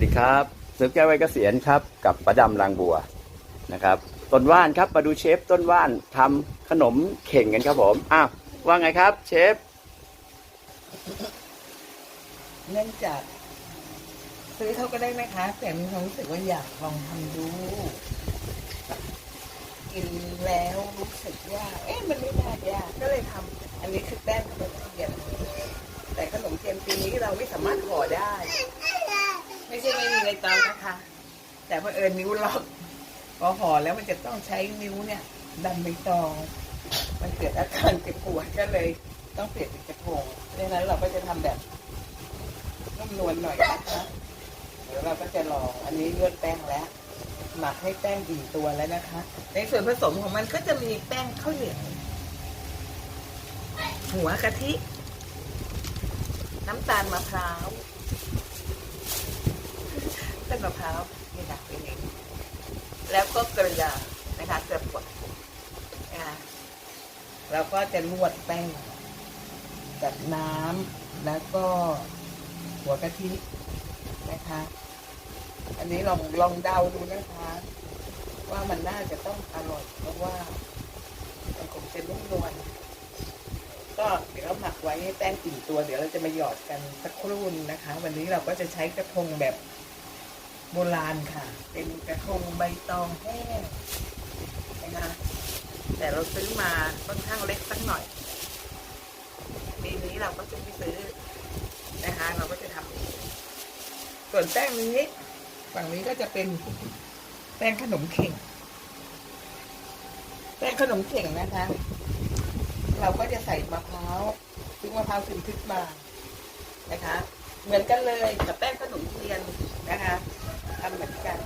วัสดีครับเสริมแก้วไว้เกษียณครับกับประดำรางบัวนะครับต้นว่านครับมาดูเชฟต้นว่านทำขนมเข่งกันครับผมอ้าวว่าไงครับ เชฟเนื่องจากซื้อเขาก็ได้ไหมคะ แต่มีความรู้สึกว่าอยากลองทำดู กินแล้วรู้สึกว่าเอ๊ะมันไม่น่ายากก็เลยทำอันนี้คือแป้งขนมเทียนแต่ขนมเทียนปีนี้เราไม่สามารถห่อได้ ไม่ใช่ไม่มีในเตานะคะ แต่เพอเอิญนิ้วล็อกพอห่อแล้วมันจะต้องใช้นิ้วเนี่ยดันใบตอง มันเกิดอาการเจ็บปวดก็เลย ต้องเปลี่ยนเป็นกระทงดังนั้นเราก็จะทำแบบนุ่มนวลหน่อยนะคะเดี๋ยวเราก็จะลองอันนี้นวดแป้งแล้ว หมักให้แป้งดีตัวแล้วนะคะ ในส่วนผสมของมันก็จะมีแป้งข้าวเหนียวหัวกะทิ น้ำตาลมะพร้าว มะพร้าวนี่ค่ะเป็นอย่างนี้แล้วก็เกลือนะคะเกลือป่นนะคะแล้วก็จะนวดแป้งกับน้ำแล้วก็หัวกะทินะคะ อันนี้ลองลองเดาดูนะคะ ว่ามันน่าจะต้องอร่อยเพราะว่ามันคงจะนุ่มนวลก็เดี๋ยวหมักไว้ให้แป้งกลิ่ตัว เดี๋ยวเราจะมาหยอดกันสักครู่นึงนะคะ วันนี้เราก็จะใช้กระทงแบบ โบราณค่ะ เป็นกระทงใบตองแห้งนะคะแต่เราซื้อมาค่อนข้างเล็กสักหน่อยปีนี้เราก็จะไม่ซื้อนะคะ เราก็จะทำเองส่วนแป้งนี้ฝั่งนี้ก็จะเป็นแป้งขนมเข่ง แป้งขนมเข่งนะคะ เราก็จะใส่มะพร้าวซึ่งมะพร้าวถึงทึกมานะคะ เหมือนกันเลยกับแป้งขนมเทียนนะคะ ทำเหมือนกัน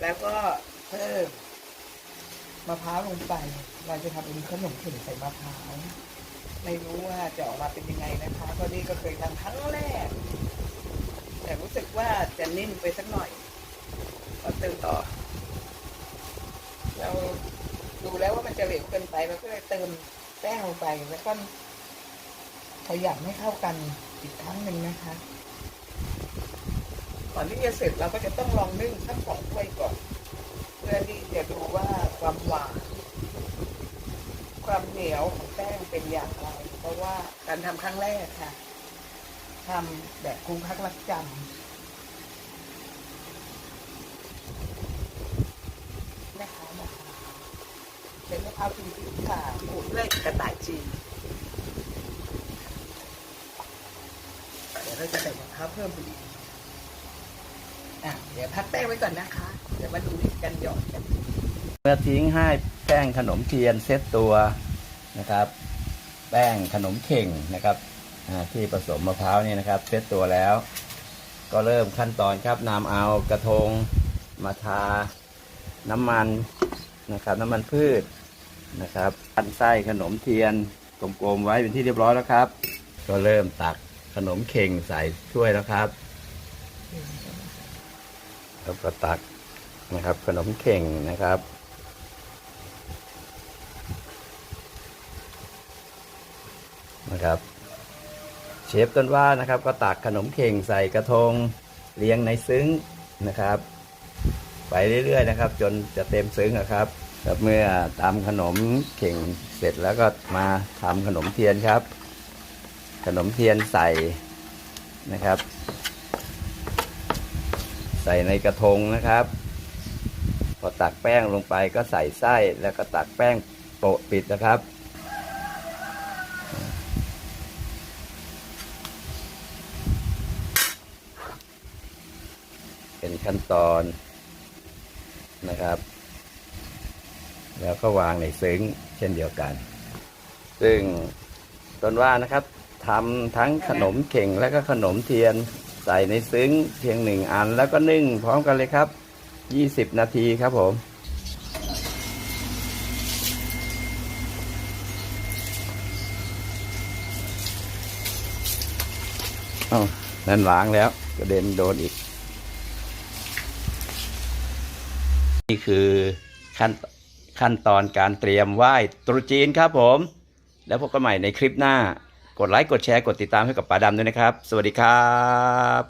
แล้วก็เพิ่มมะพร้าวลงไป เราจะทำเป็นขนมเข่งใส่มะพร้าวไม่รู้ว่าจะออกมาเป็นยังไงนะคะเพราะนี่ก็เคยทำครั้งแรก แต่รู้สึกว่าจะนิ่มไปสักหน่อยก็เติมต่อ เราดูแล้วว่ามันจะเหลวเกินไปเราก็เลยเติมแป้งลงไปแล้วก็ขยำให้เข้ากันอีกครั้งหนึ่งนะคะ ก่อนที่จะเสร็จเราก็จะต้องลองนึ่งสักสองถ้วยก่อน เพื่อที่จะดูว่าความหวานความเหนียวของแป้งเป็นอย่างไร เพราะว่าการทำครั้งแรกค่ะทำแบบครูพักรักจำนะคะนะคะเป็นมะพร้าวจริงๆค่ะขูดด้วยกระต่ายจีนเดี๋ยวเราจะใส่มะพร้าวเพิ่มไปอีก อะเดี๋ยวพักแป้งไว้ก่อนนะคะ เดี๋ยวมาดูวิธีการหยอดกัน เมื่อทิ้งให้แป้งขนมเทียนเซตตัวนะครับ แป้งขนมเข่งนะครับอ่าที่ผสมมะพร้าวนี่นะครับเซตตัวแล้ว ก็เริ่มขั้นตอนครับนำเอากระทงมาทาน้ำมันนะครับ น้ำมันพืชนะครับปั้นไส้ขนมเทียนกลมๆไว้เป็นที่เรียบร้อยแล้วครับ ก็เริ่มตักขนมเข่งใส่ถ้วยแล้วครับ แล้วก็ตักนะครับ ขนมเข่งนะครับ นะครับ เชฟต้นว่านะครับ ก็ตักขนมเข่งใส่กระทงเรียงในซึ้งนะครับ ไปเรื่อยๆนะครับ จนจะเต็มซึ้งนะครับครับเมื่อตำขนมเข่งเสร็จแล้วก็มาทำขนมเทียนครับ ขนมเทียนใส่นะครับ ส่ในกระทงนะครับ พอตักแป้งลงไปก็ใส่ไส้แล้วก็ตักแป้งโปะปิดนะครับ เป็นขั้นตอนนะครับ แล้วก็วางในซึ้งเช่นเดียวกัน ซึ่งต้นว่านะครับทำทั้งขนมเข่งและก็ขนมเทียน ใส่ในซึ้งเพียงหนึ่งอันแล้วก็นึ่งพร้อมกันเลยครับ 20 นาทีครับผม เอ้านั่นล้างแล้วกระเด็นโดนอีก นี่คือขั้นขั้นตอนการเตรียมไหว้ตรุษจีนครับผม แล้วพบกันใหม่ในคลิปหน้า กดไลค์กดแชร์กดติดตามให้กับป๋าดำด้วยนะครับ สวัสดีครับ